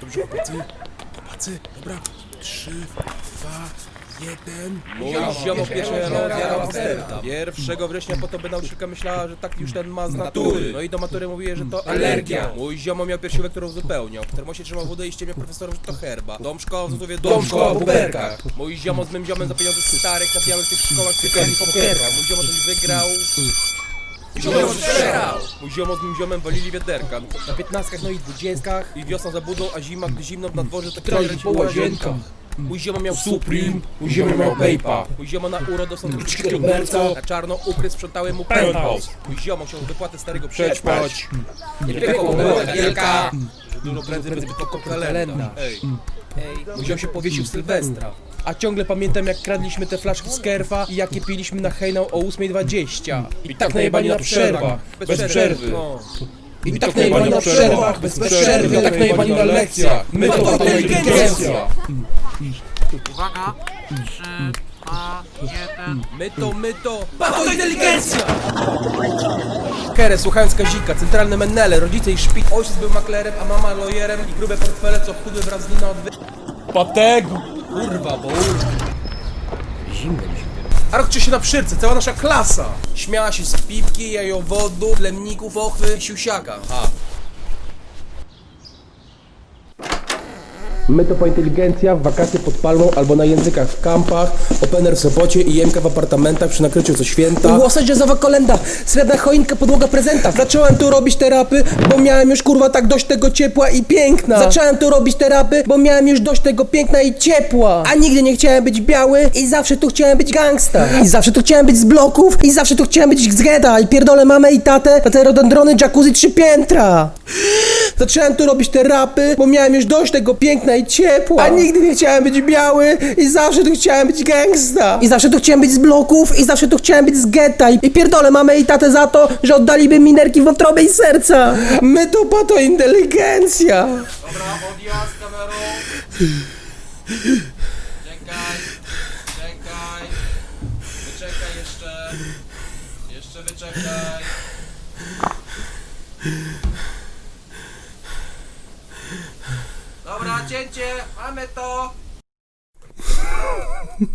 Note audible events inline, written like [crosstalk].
Dobrze, chłopacy. Chłopacy, dobra. Trzy, dwa, jeden. Mój ziomo wstępna. 1 września po to by nauczycielka myślała, że tak już ten ma z natury. No i do matury mówię, że to alergia. Mój ziomo miał piersiówek, którą uzupełniał. W termosie trzymał wodę i ściemia profesorów, że to herba. Dom szkoła w Zuzowie, dom szkoła w Buberkach. Mój ziomo z mym ziomem za pieniądze starych nabijamy w tych szkołach piekami pokerka. Mój ziomo coś wygrał. Mój ziomo przegrał! Mój ziomo z mym ziomem walili wiaderka. Na piętnastkach, no i dwudziestkach. I wiosna za budą, a zima, gdy zimno na dworze, to krążyć po łazienkach. Mój ziomo miał Supreme, mój ziomo miał Vape'a. Mój ziomo na uro dostał druczki merca Na czarno ukry sprzątały mu penthouse. Mój ziomo chciał wypłatę starego przećpać Nie tylko była wielka. Że dużo prędzej by tylko kalenda Ej, ziom się powiesił w Sylwestra. A ciągle pamiętam jak kradliśmy te flaszki z kerfa i jakie piliśmy na hejnał o 8.20 I tak najebani na przerwach, bez przerwy. no. I tak najebani na przerwach, bez przerwy. I tak najebani na lekcjach. My to inteligencja. Uwaga, 3, 2, 1. My to, my to, pato inteligencja! Kere, słuchając Kazika, centralne Menele, rodzice i szpik, ojciec był maklerem, a mama lojerem i grube portfele, co chudły wraz z nim na odwy... Pategu! Kurwa, bo Zimno mi się a rok się na przyrce, cała nasza klasa! Śmiała się z pipki, jajowodu, plemników, ochwy i siusiaka. Ha. My to po inteligencja, wakacje pod palmą albo na językach w kampach, opener w Sopocie i jemka w apartamentach przy nakryciu co święta. Głosa jazzowa kolenda, srebrna choinka, podłoga prezenta. Zacząłem tu robić terapy, bo miałem już kurwa tak dość tego ciepła i piękna. Zacząłem tu robić terapy, bo miałem już dość tego piękna i ciepła. A nigdy nie chciałem być biały i zawsze tu chciałem być gangsta. I zawsze tu chciałem być z bloków i zawsze tu chciałem być z geda. I pierdolę mamę i tatę na te rododendrony jacuzzi trzy piętra Zacząłem tu robić te rapy, bo miałem już dość tego piękna i ciepła. A nigdy nie chciałem być biały i zawsze tu chciałem być gangsta. I zawsze tu chciałem być z bloków i zawsze tu chciałem być z getta. I, pierdolę mamę i tatę za to, że oddaliby mi nerki wątroby i serca. My to inteligencja. Dobra, odjazd kamerą. Czekaj, czekaj. Wyczekaj jeszcze. Jeszcze wyczekaj. Dobra, cięcie, mamy to. [laughs]